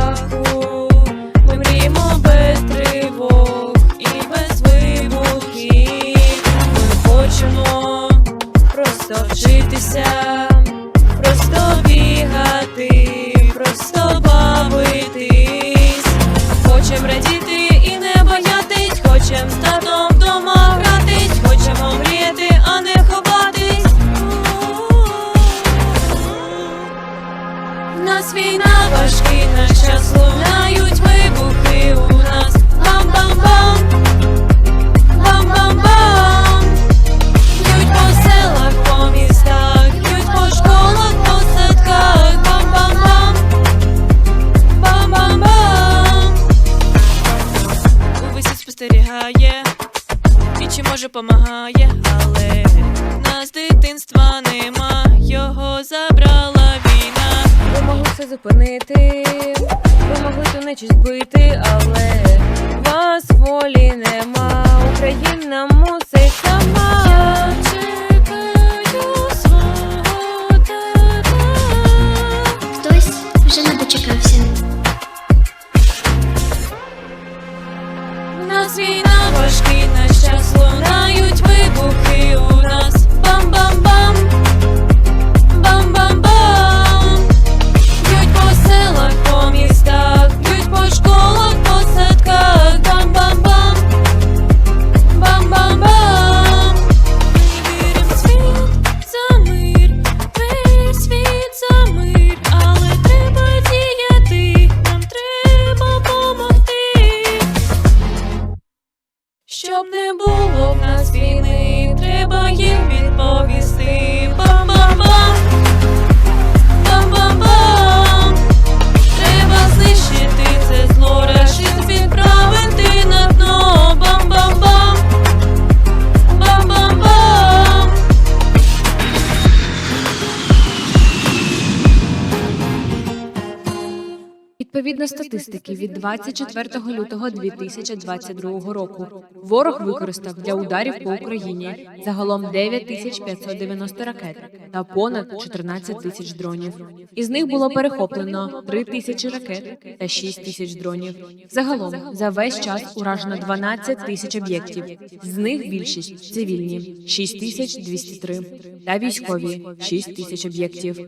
страху, ми мріємо без тривог і без вибухів. Ми хочемо просто вчитися, просто бігати, просто бавитись. Хочем радіти і не боятись, хочем статом. Наш лунають вибухи у нас. Бам-бам-бам, бам-бам-бам. Б'ють по селах, по містах, б'ють по школах, по садках. Бам-бам-бам, бам-бам-бам. Увесь спостерігає і чи може помагає, але зупинити, ви могли ту нечість бити, але вас волі нема. Україна мусить сама. Я чекаю свого тата. Хтось вже не дочекався. Нас війна важкий Відповідно статистики від 24 лютого 2022 року ворог використав для ударів по Україні загалом 9590 ракет та понад 14 тисяч дронів. Із них було перехоплено 3 тисячі ракет та 6 тисяч дронів. Загалом за весь час уражено 12 тисяч об'єктів. З них більшість цивільні 6203 та військові 6 тисяч об'єктів.